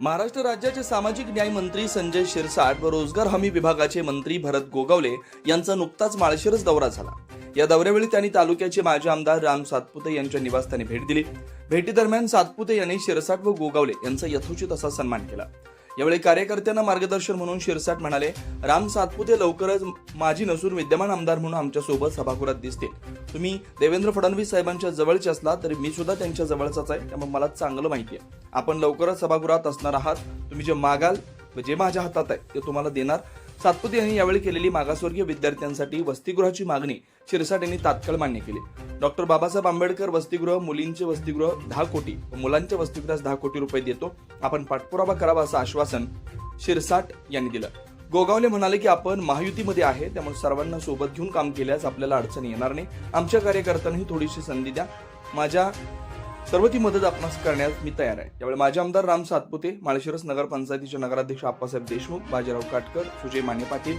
महाराष्ट्र राज्याचे सामाजिक न्याय मंत्री संजय शिरसाट व रोजगार हमी विभागाचे मंत्री भरत गोगावले यांचा नुकताच माळशिरस दौरा झाला. या दौऱ्यावेळी त्यांनी तालुक्याचे माजी आमदार राम सातपुते यांच्या निवासस्थानी भेट दिली. भेटीदरम्यान सातपुते यांनी शिरसाट व गोगावले यांचा यथोचित असा सन्मान केला. यावेळी कार्यकर्त्यांना मार्गदर्शन म्हणून शिरसाट म्हणाले राम सातपुते लवकरच माजी नसून विद्यमान आमदार म्हणून आमच्यासोबत सभागृहात दिसतील. तुम्ही देवेंद्र फडणवीस साहेबांच्या जवळचे असला तरी मी सुद्धा त्यांच्या जवळचाच आहे त्यामुळे मला चांगलं माहिती आहे आपण लवकरच सभागृहात असणार आहात. तुम्ही जे मागाल जे माझ्या हातात आहे ते तुम्हाला देणार. सातपुते यांनी यावेळी केलेली मागासवर्गीय विद्यार्थ्यांसाठी वसतिगृहाची मागणी शिरसाट यांनी तात्काळ मान्य केली. डॉक्टर बाबासाहेब आंबेडकर वसतिगृह मुलींचे वसतिगृह दहा कोटी मुलांच्या वसतिगृहास दहा कोटी रुपये देतो. आपण पाठपुरावा करावा असं आश्वासन शिरसाट यांनी दिलं. गोगावले म्हणाले की आपण महायुतीमध्ये आहे त्यामुळे सर्वांना सोबत घेऊन काम केल्यास आपल्याला अडचण येणार नाही. आमच्या कार्यकर्त्यांनाही थोडीशी संधी द्या. माझ्या सर्व ती मदत आपणास करण्यास मी तयार आहे. त्यावेळी माझे आमदार राम सातपुते माळशिरस नगरपंचायतीचे नगराध्यक्ष आप्पासाहेब देशमुख बाजीराव काटकर सुजय माने पाटील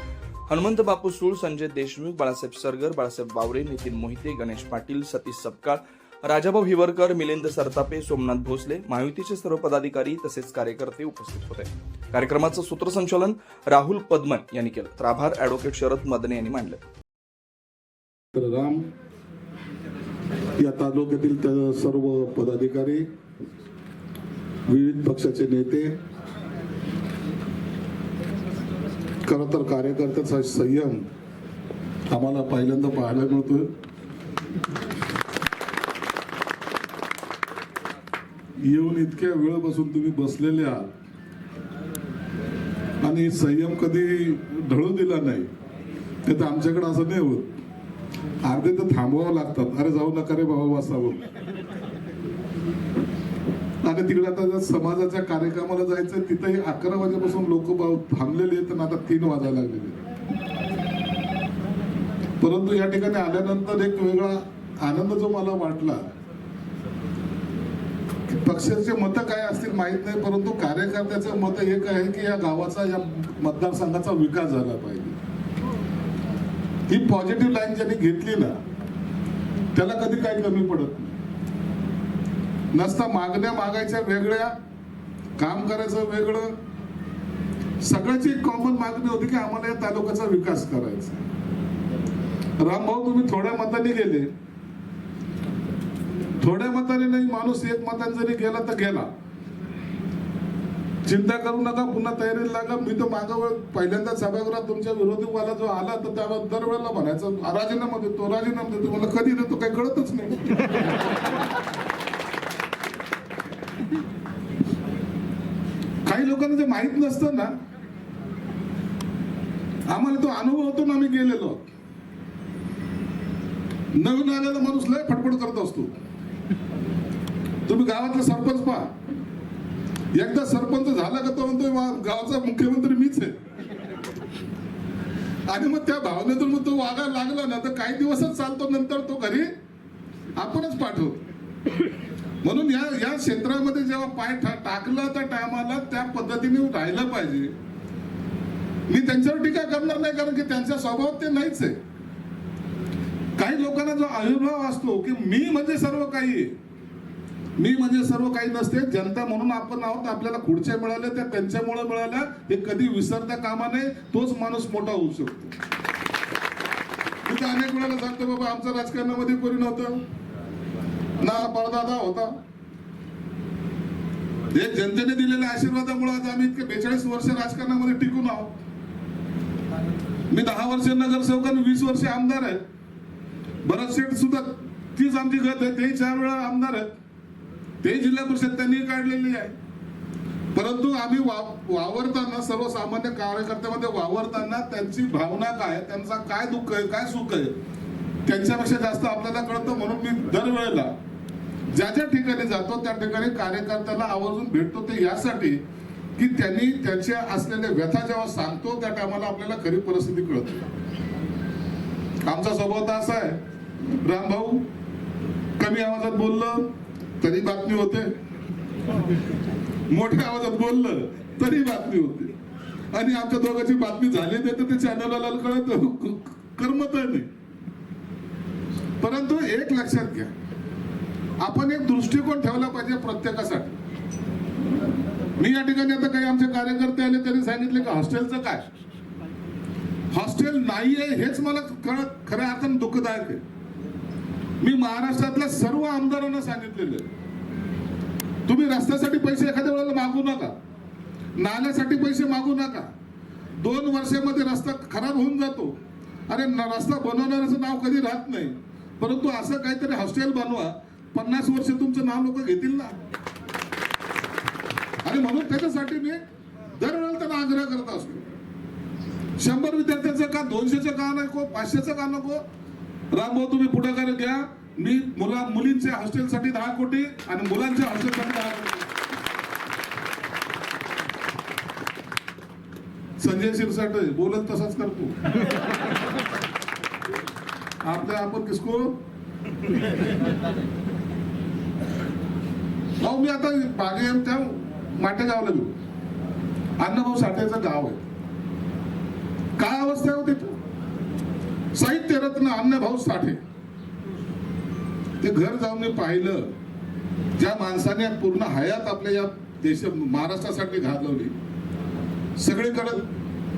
हनुमंत बापू सूळ संजय देशमुख बाळासाहेब सरगर बाळासाहेब बावरे नितीन मोहिते गणेश पाटील सतीश सपकाळ राजाभाऊ हिवरकर मिलिंद सरतापे सोमनाथ भोसले महायुतीचे सर्व पदाधिकारी तसेच कार्यकर्ते उपस्थित होते. कार्यक्रमाचं सूत्रसंचालन राहुल पद्मन यांनी केलं. तर आभार अॅडव्होकेट शरद मदने यांनी मांडले. राम या तालुक्यातील त्या सर्व पदाधिकारी विविध पक्षाचे नेते खर तर कार्यकर्त्याचा संयम आम्हाला पहिल्यांदा पाहायला मिळतोय. येऊन इतक्या वेळ बसून तुम्ही बसलेले आहात आणि संयम कधी ढळू दिला नाही ते तर आमच्याकडे असं नाही होत. अर्धे तर थांबवावं लागतात. अरे जाऊ नका रे बाबा बसावं. आणि तिकडे आता जर समाजाच्या कार्यक्रमाला जायचं तिथेही अकरा वाजेपासून लोक थांबलेले आहेत आता तीन वाजायला लागलेले परंतु या ठिकाणी आल्यानंतर एक वेगळा आनंद जो मला वाटला पक्षाचे मतं काय असतील माहीत नाही परंतु कार्यकर्त्याचं मत एक आहे की या गावाचा या मतदारसंघाचा विकास झाला पाहिजे. ही पॉझिटिव्ह लाईन ज्यांनी घेतली ना त्याला कधी काही कमी पडत नाही. नसता मागण्या मागायच्या वेगळ्या काम करायचं वेगळं सगळ्याची एक कॉमन मागणी होती की आम्हाला या तालुक्याचा विकास करायचा रामभाऊ तुम्ही थोड्या मताने गेले. थोड्या मताने नाही माणूस एक मताने जरी गेला तर गेला. चिंता करू नका पुन्हा तयारीला लागा. मी तर मागं वेळ पहिल्यांदा सभागृहात तुमच्या विरोधी वाला जो आला तर त्याला दरवेळेला म्हणायचं राजीनामा देतो राजीनामा देतो. मला कधी देतो काही कळतच नाही. काही लोकांना ते माहीत नसतं ना आम्हाला तो अनुभव होतो ना आम्ही गेलेलो. नवीन आलेला माणूस लय फटफट करत असतो. तुम्ही गावातला सरपंच पहा. एकदा सरपंच झाला का तो म्हणतोय "वा- मुख्यमंत्री मीच आहे. आणि मग त्या भावनेतून मग तो वागायला लागला ना तर काही दिवसच चालतो नंतर तो घरी आपणच पाठवतो म्हणून या या क्षेत्रामध्ये जेव्हा पाय टाकला त्या टायमाला त्या पद्धतीने राहिलं पाहिजे. मी त्यांच्यावर टीका करणार नाही कारण की त्यांच्या स्वभावात ते नाहीच आहे. काही लोकांना जो आविर्भाव असतो की मी म्हणजे सर्व काही आहे मी म्हणजे सर्व काही नसते जनता म्हणून आपण आहोत आपल्याला खुर्च्या मिळाल्या त्या त्यांच्यामुळे मिळाल्या हे कधी विसरता कामा नये तोच माणूस मोठा होऊ शकतो. मी तर अनेक वेळेला सांगतो बाबा आमच्या राजकारणामध्ये कोणी नव्हतं. ना परदादा होता. हे जनतेने दिलेल्या आशीर्वादामुळे आज आम्ही इतके बेचाळीस वर्ष राजकारणामध्ये टिकून आहोत. मी दहा वर्ष नगरसेवक आणि वीस वर्ष आमदार आहे. भरत शेठ सुद्धा तीच आमची गत आहे तेही चार वेळा आमदार आहेत ते जिल्हा परिषद त्यांनी काढलेली आहे. परंतु आम्ही वा- वावरताना सर्वसामान्य कार्यकर्त्यामध्ये वावरताना त्यांची भावना काय त्यांचा काय दुःख आहे काय सुख आहे त्यांच्यापेक्षा जास्त आपल्याला कळतं म्हणून मी दरवेळेला ज्या ज्या ठिकाणी जातो त्या ठिकाणी कार्यकर्त्याला आवर्जून भेटतो. ते यासाठी की त्यांनी त्यांच्या असलेल्या व्यथा जेव्हा सांगतो त्या टायमाला आपल्याला खरी परिस्थिती कळते. आमचा स्वभाव असा आहे. रामभाऊ कमी आवाजात बोललं. तरी बातमी होते. मोठ्या आवाजात बोललं तरी बातमी होते. आणि आमच्या दोघांची बातमी झाली नाही तर ते चॅनलला कळत. करमत नाही. परंतु एक लक्षात घ्या. आपण एक दृष्टिकोन ठेवला पाहिजे प्रत्येकासाठी. मी या ठिकाणी आता काही आमचे कार्यकर्ते आले त्यांनी सांगितले की हॉस्टेलचं काय? हॉस्टेल नाहीये हेच मला कळत खऱ्या अर्थानं दुःखदायक आहे. मी महाराष्ट्रातल्या सर्व आमदारांना सांगितलेलं आहे. तुम्ही रस्त्यासाठी पैसे एखाद्या वेळेला मागू नका. नाल्यासाठी पैसे मागू नका. दोन वर्षामध्ये रस्ता खराब होऊन जातो. अरे न- रस्ता बनवणाऱ्याचं नाव कधी राहत नाही. परंतु असं काहीतरी हॉस्टेल बनवा. पन्नास वर्ष तुमचं नाव लोक घेतील ना. आणि म्हणून त्याच्यासाठी मी दरवेळेला त्यांना आग्रह करत असतो. शंभर विद्यार्थ्यांचं का दोनशेचं का नको पाचशेचं का नको? रामभाऊ तुम्ही पुढाकार घ्या. मी मुला मुलींच्या हॉस्टेलसाठी दहा कोटी आणि मुलांच्या हॉस्टेलसाठी दहा कोटी. संजय शिरसाट बोलत तसाच करतो. आपल्या आपण किसको? भाऊ मी आता मागे त्या माटेगावला गेलो. अण्णाभाऊ साठेचं गाव आहे. काय अवस्था आहे हो हो तिथं अण्णाभाऊ साठे. ते घर जाऊन मी पाहिलं. ज्या माणसाने पूर्ण हयात आपल्या या देश महाराष्ट्रासाठी घालवली. सगळीकडे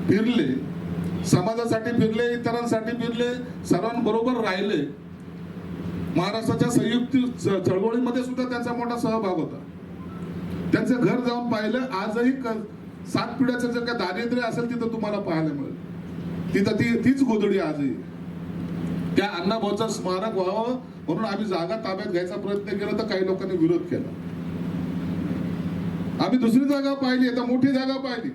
फिरले. समाजासाठी फिरले इतरांसाठी फिरले सर्वांबरोबर राहिले. महाराष्ट्राच्या संयुक्त च- चळवळीमध्ये सुद्धा त्यांचा मोठा सहभाग होता. त्यांचं घर जाऊन पाहिलं. आजही क- सात पिढ्याचं जर काय दारिद्र्य असेल तिथं तुम्हाला पाहायला मिळेल. तिथं ती तीच गोधडी आजही. त्या अण्णाभाऊचं स्मारक व्हावं म्हणून आम्ही जागा ताब्यात घ्यायचा प्रयत्न केला तर काही लोकांनी विरोध केला. आम्ही दुसरी जागा पाहिली आता मोठी जागा पाहिली.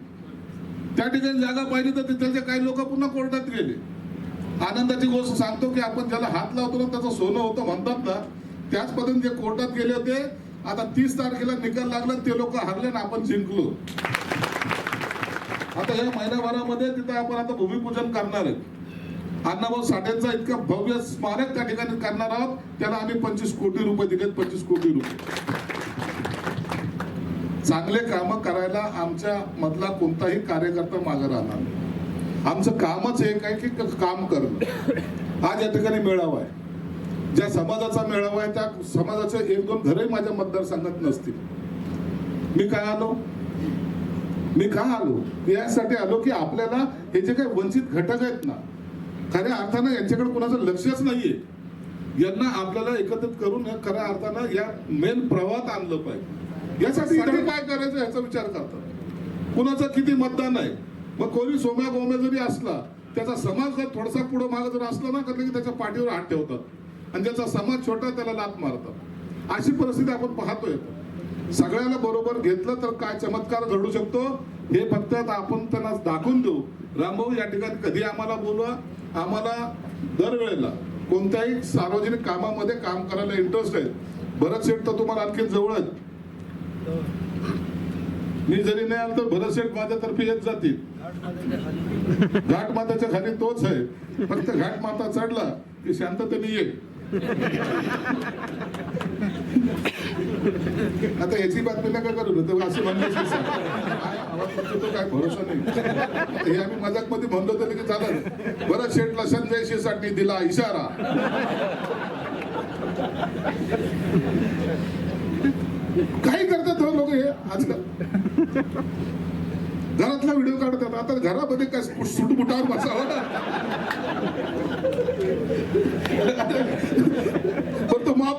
त्या ठिकाणी जागा पाहिली तर तिथलचे काही लोक पुन्हा कोर्टात गेले. आनंदाची गोष्ट सांगतो की आपण ज्याला हात लावतो ना त्याचं सोनं होतं म्हणतात ना त्याच पद्धतीने जे कोर्टात गेले होते आता तीस तारखेला निकाल लागला ते लोक हरले ना आपण जिंकलो. आता या महिन्याभरामध्ये तिथं आपण आता भूमिपूजन करणार आहे अण्णाभाऊ साठेंचा इतका भव्य स्मारक त्या ठिकाणी करणार आहोत. त्याला आम्ही पंचवीस कोटी रुपये दिलेत पंचवीस कोटी रुपये. चांगले काम करायला आमच्या मधला कोणताही कार्यकर्ता मागे राहणार नाही. आमचं कामच एक आहे की काम करणं. आज या ठिकाणी मेळावा आहे. ज्या समाजाचा मेळावा आहे त्या समाजाचे एक दोन घरही माझ्या मतदारसंघात नसतील. मी काय आलो? मी का आलो? यासाठी आलो की आपल्याला हे जे काही वंचित घटक आहेत ना खऱ्या अर्थानं यांच्याकडे कोणाचं लक्षच नाहीये. यांना आपल्याला एकत्रित करून खऱ्या अर्थानं या मेन प्रवाहात आणलं पाहिजे. यासाठी काय करायचं याचा विचार करतात. कुणाचं किती मतदान आहे? मग कोणी सोम्या गोम्या जरी असला त्याचा समाज जर थोडासा पुढे मागे जर असला ना की त्याच्या पाठीवर हात ठेवतात. आणि ज्याचा समाज छोटा त्याला लात मारतात. अशी परिस्थिती आपण पाहतोय. सगळ्याला बरोबर घेतलं तर काय चमत्कार घडू शकतो? हे फक्त आपण त्यांना दाखवून देऊ. रामभाऊ या ठिकाणी कधी आम्हाला बोलवा? आम्हाला दरवेळेला कोणत्याही सार्वजनिक कामामध्ये काम करायला इंटरेस्ट आहे. भरत शेठ तर तुम्हाला आणखी जवळच. मी जरी नाही आलो तर भरत शेठ माझ्यातर्फे येत जातील. घाट माताच्या खाली तोच आहे. फक्त घाट माता चढला की शांततेने ये. आता याची बातमी नका करू तर असं म्हणलं तो काय भरोसा नाही. हे आम्ही मजाकमध्ये म्हणलो तरी की चालेल. बरं शेटला संजय शिरसाटनी दिला इशारा. काही करतात हो लोक हे आजकाल. घरातला व्हिडिओ काढतात आता घरामध्ये काय सुटबुटावर बसावं?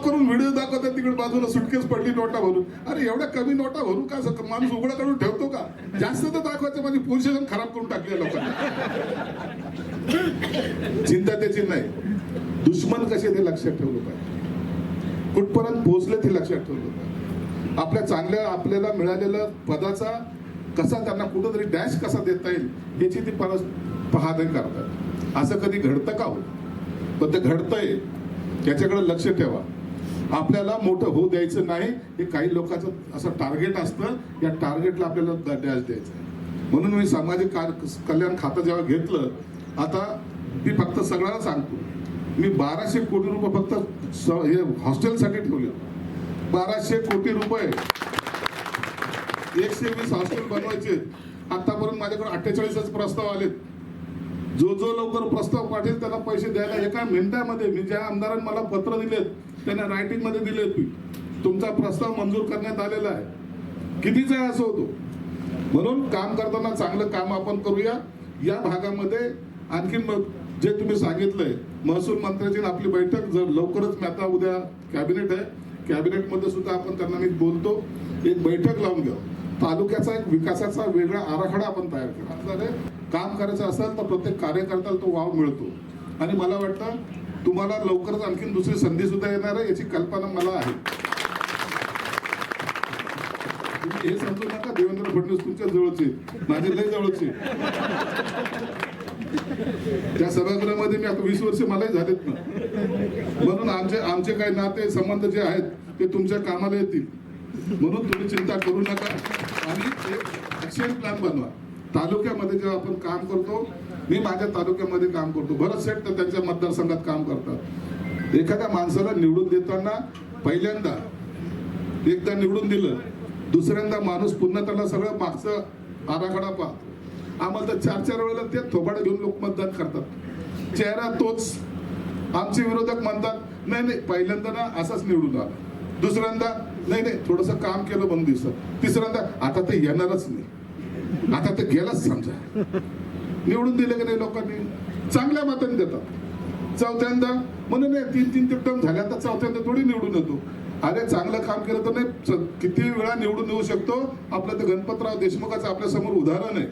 करून व्हिडिओ दाखवतात तिकडे बाजूला सुटकेस पडली नोटा भरून. अरे एवढ्या कमी नोटा भरून का माणूस उघडा काढून ठेवतो का? जास्त तर दाखवायचं म्हणजे माझी पोझिशन खराब करून टाकली आहे लोकांनी. चिंता त्याची नाही. दुश्मन कसे ते लक्षात ठेवलं पाहिजे. कुठपर्यंत पोहोचले ते लक्षात ठेवलं पाहिजे. आपल्या चांगल्या आपल्याला मिळालेल्या पदाचा कसा त्यांना कुठंतरी डॅश कसा देता येईल याची ती परत पाहणी करतात. असं कधी घडतं का हो? पण ते घडतंय. त्याच्याकडे लक्ष ठेवा. आपल्याला मोठं होऊ द्यायचं नाही. हे काही लोकांचं असं टार्गेट असतं. या टार्गेटला आपल्याला डॅश द्यायचं म्हणून मी सामाजिक कार- कल्याण खातं जेव्हा घेतलं आता मी फक्त सगळ्यांना सांगतो. मी बाराशे कोटी रुपये फक्त स- हे हॉस्टेलसाठी ठेवले. बाराशे कोटी रुपये. एकशे वीस हॉस्टेल बनवायचे. आतापर्यंत माझ्याकडे अठ्ठेचाळीसच प्रस्ताव आलेत. जो जो लवकर प्रस्ताव पाठेल त्याला पैसे द्यायला एका मिनिटामध्ये मी ज्या आमदारांनी मला पत्र दिलेत त्यांना रायटिंगमध्ये दिली होती तुमचा प्रस्ताव मंजूर करण्यात आलेला आहे. कितीचा असं होतो? म्हणून काम करताना चांगलं काम आपण करूया. या भागामध्ये आणखीन मग जे तुम्ही सांगितलंय महसूल मंत्र्याची आपली बैठक जर लवकरच मी आता उद्या कॅबिनेट आहे कॅबिनेटमध्ये सुद्धा आपण त्यांना मी बोलतो. एक बैठक लावून घ्या तालुक्याचा एक विकासाचा वेगळा आराखडा आपण तयार करा. काम करायचं असेल तर प्रत्येक कार्यकर्त्याला तो वाव मिळतो. आणि मला वाटतं तुम्हाला लवकरच आणखीन दुसरी संधी सुद्धा येणार आहे याची कल्पना मला आहे. तुम्ही हे समजू नका देवेंद्र फडणवीस तुमच्या जवळचे माझे लय जवळचे त्या सभागृहामध्ये मी आता वीस वर्ष मलाही झालेत ना. म्हणून आमचे आमचे काही नाते संबंध जे आहेत ते तुमच्या कामाला येतील. म्हणून तुम्ही चिंता करू नका. आणि एक ॲक्शन प्लॅन बनवा. तालुक्यामध्ये जेव्हा आपण काम करतो मी माझ्या तालुक्यामध्ये काम करतो. भरत सेट तर त्यांच्या मतदारसंघात काम करतात. एखाद्या माणसाला निवडून देताना पहिल्यांदा एकदा निवडून दिलं दुसऱ्यांदा माणूस पुन्हा त्याला सगळं मागचं आराखडा पाहत. आम्हाला तर चार चार वेळेला ते थोबाडे घेऊन लोक मतदान करतात. चेहरा तोच. आमचे विरोधक म्हणतात नाही नाही पहिल्यांदा ना असाच निवडून आला. दुसऱ्यांदा नाही नाही थोडंसं काम केलं म्हणून दिसत. तिसऱ्यांदा आता ते येणारच नाही. आता ते गेलाच समजा. निवडून दिले की नाही लोकांनी? चांगल्या मताने देतात. चौथ्यांदा म्हणून नाही तीन तीन ते टर्म झाल्या तर चौथ्यांदा थोडी निवडून येतो. अरे चांगलं काम केलं तर नाही किती वेळा निवडून येऊ शकतो? आपलं तर गणपतराव देशमुखाचं आपल्यासमोर उदाहरण आहे.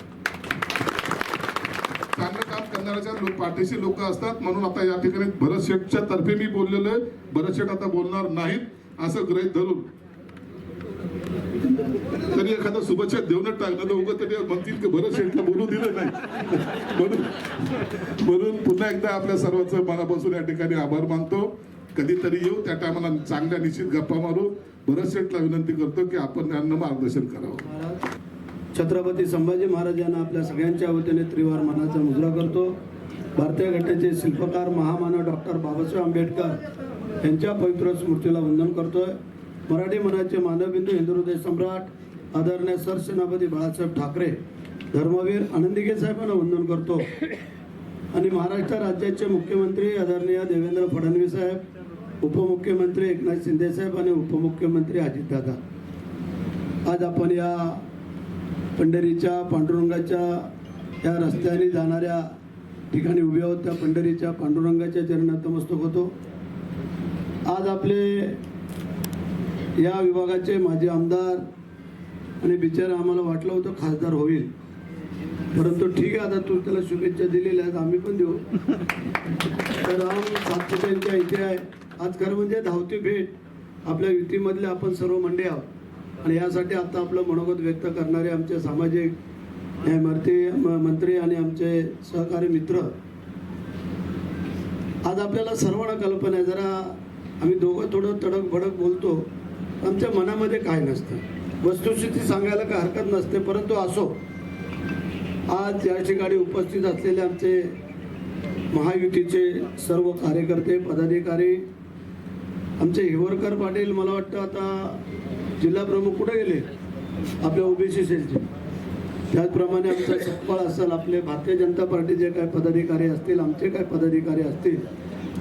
चांगलं काम करणाऱ्याच्या लोक पाठीशी लोक असतात म्हणून आता या ठिकाणी भरत शेठच्या तर्फे मी बोललेलो आहे. भरत शेठ आता बोलणार नाहीत असं गृहित धरून. तरी एखादा शुभेच्छा देऊनच टाकलं. तर उगं तरी म्हणतील की बरं शेठला बोलू दिलं नाही. म्हणून म्हणून पुन्हा एकदा आपल्या सर्वांचं मनापासून या ठिकाणी आभार मानतो. कधीतरी येऊ त्या टायमाला चांगल्या निश्चित गप्पा मारू. भरत शेठला विनंती करतो की आपण त्यांना मार्गदर्शन करावं. छत्रपती संभाजी महाराज यांना आपल्या सगळ्यांच्या वतीने त्रिवार मनाचा मुजरा करतो. भारतीय घटनेचे शिल्पकार महामानव डॉक्टर बाबासाहेब आंबेडकर यांच्या पवित्र स्मृतीला वंदन करतोय. मराठी मनाचे मानवबिंदू हिंदू हृदय सम्राट आदरणीय सरसेनापती बाळासाहेब ठाकरे धर्मवीर आनंदिके साहेबांना वंदन करतो. आणि महाराष्ट्र राज्याचे मुख्यमंत्री आदरणीय देवेंद्र फडणवीस साहेब उपमुख्यमंत्री एकनाथ शिंदे साहेब आणि उपमुख्यमंत्री अजितदादा. आज आपण या पंढरीच्या पांडुरंगाच्या या रस्त्याने जाणाऱ्या ठिकाणी उभे आहोत. त्या पंढरीच्या पांडुरंगाच्या चरणात मस्तक होतो. आज आपले या विभागाचे माजी आमदार आणि बिचारा आम्हाला वाटलं होतं खासदार होईल. परंतु ठीक आहे आता तू त्याला शुभेच्छा दिलेल्या आहेत आम्ही पण देऊ. तर राम सातपुत्यांच्या इथे आहे. आज खरं म्हणजे धावती भेट. आपल्या युतीमधले आपण सर्व मंडे आहोत. आणि यासाठी आता आपलं मनोगत व्यक्त करणारे आमचे सामाजिक न्यायमूर्ती म- मंत्री आणि आमचे सहकारी मित्र. आज आपल्याला सर्वांना कल्पना आहे. जरा आम्ही दोघं थोडं तडक भडक बोलतो. आमच्या मनामध्ये काय नसतं. वस्तुस्थिती सांगायला काही हरकत नसते परंतु असो. आज या ठिकाणी उपस्थित असलेले आमचे महायुतीचे सर्व कार्यकर्ते पदाधिकारी आमचे हिवरकर पाटील मला वाटतं आता जिल्हा प्रमुख कुठे गेले? आपल्या ओबीसी सेलचे. त्याचप्रमाणे आमचा सपकाळ असेल आपले भारतीय जनता पार्टीचे काय पदाधिकारी असतील आमचे काय पदाधिकारी असतील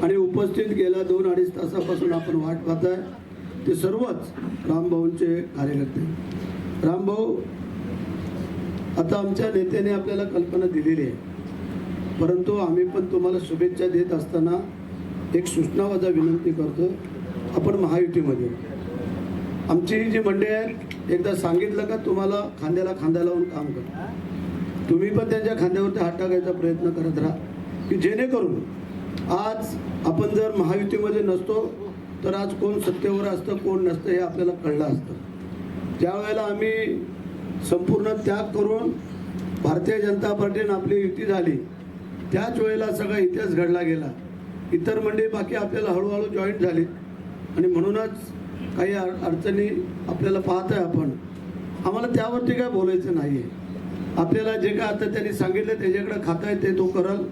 आणि उपस्थित गेल्या दोन अडीच तासापासून आपण वाट पाहत आहे. ते सर्वच रामभाऊंचे कार्यकर्ते. रामभाऊ आता आमच्या नेत्याने आपल्याला कल्पना दिलेली आहे. परंतु आम्ही पण तुम्हाला शुभेच्छा देत असताना एक सूचनावादा विनंती करतो. आपण महायुतीमध्ये. आमची जी मंडळी आहेत एकदा सांगितलं का तुम्हाला खांद्याला खांदा लावून काम करा. तुम्ही पण त्यांच्या खांद्यावरती हात टाकायचा प्रयत्न करत राहा की जेणेकरून आज आपण जर महायुतीमध्ये नसतो तर आज कोण सत्तेवर असतं कोण नसतं हे आपल्याला कळलं असतं. त्यावेळेला आम्ही संपूर्ण त्याग करून भारतीय जनता पार्टीनं आपली युती झाली त्याच वेळेला सगळा इतिहास घडला गेला. इतर मंडळी बाकी आपल्याला हळूहळू जॉईंट झाली. आणि म्हणूनच काही अड- अडचणी आपल्याला पाहत आहे आपण. आम्हाला त्यावरती काय बोलायचं नाही आहे आपल्याला जे काय आता त्यांनी सांगितलं त्याच्याकडे खातं आहे ते तो करल.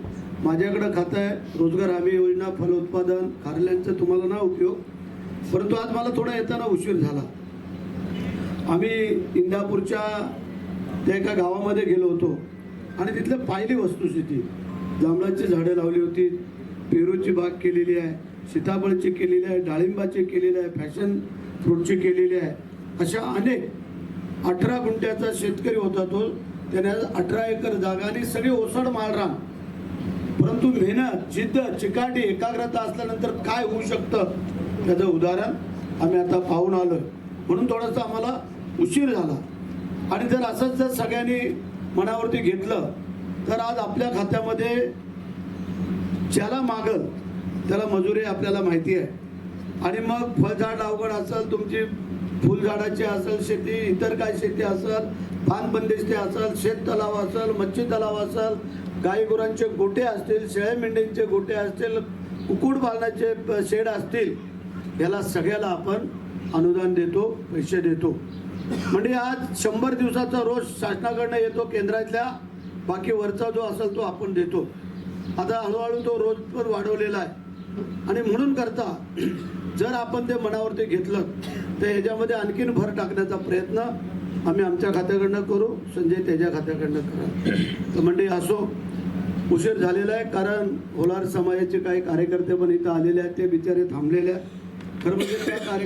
माझ्याकडं खातं आहे. रोजगार हमी योजना फलोत्पादन कार्यालयांचा तुम्हाला ना उपयोग. परंतु आज मला थोडा येताना उशीर झाला. आम्ही इंदापूरच्या त्या एका गावामध्ये गेलो होतो. आणि तिथलं पाहिली वस्तुस्थिती. जांभळाची झाडं लावली होती. पेरूची बाग केलेली आहे. सीताफळची केलेली आहे. डाळिंबाची केलेली आहे. फॅशन फ्रूटची केलेली आहे. अशा अनेक अठरा गुंठ्याचा शेतकरी होता तो. त्याने अठरा एकर जागा आणि सगळी ओसड माळरान परंतु मेहनत जिद्द चिकाटी एकाग्रता असल्यानंतर काय होऊ शकतं? त्याचं उदाहरण आम्ही आता पाहून आलो म्हणून थोडंसं आम्हाला उशीर झाला. आणि जर असंच जर सगळ्यांनी मनावरती घेतलं तर आज आपल्या खात्यामध्ये ज्याला मागल त्याला मजुरी आपल्याला माहिती आहे. आणि मग फळझाड अवघड असेल तुमची फुलझाडाची असेल शेती इतर काय शेती असेल पान असेल शेत तलाव असेल मच्छी तलाव असेल गाई गुरांचे गोटे असतील शेळ्या मेंढ्यांचे गोटे असतील कुकुड पालनाचे प- शेड असतील याला सगळ्याला आपण अनुदान देतो पैसे देतो. म्हणजे आज शंभर दिवसाचा रोज शासनाकडनं येतो केंद्रातल्या बाकी वरचा जो असेल तो आपण देतो. आता हळूहळू तो रोज पण वाढवलेला आहे. आणि म्हणून करता जर आपण ते मनावरती घेतलं तर ह्याच्यामध्ये आणखीन भर टाकण्याचा प्रयत्न आम्ही आमच्या खात्याकडनं करू संजय त्याच्या खात्याकडनं करा. तर म्हणजे असो उशीर झालेला आहे कारण होलार समाजाचे काही कार्यकर्ते पण इथं आलेले आहेत ते बिचारे थांबलेले आहेत. खरं म्हणजे त्या कार्य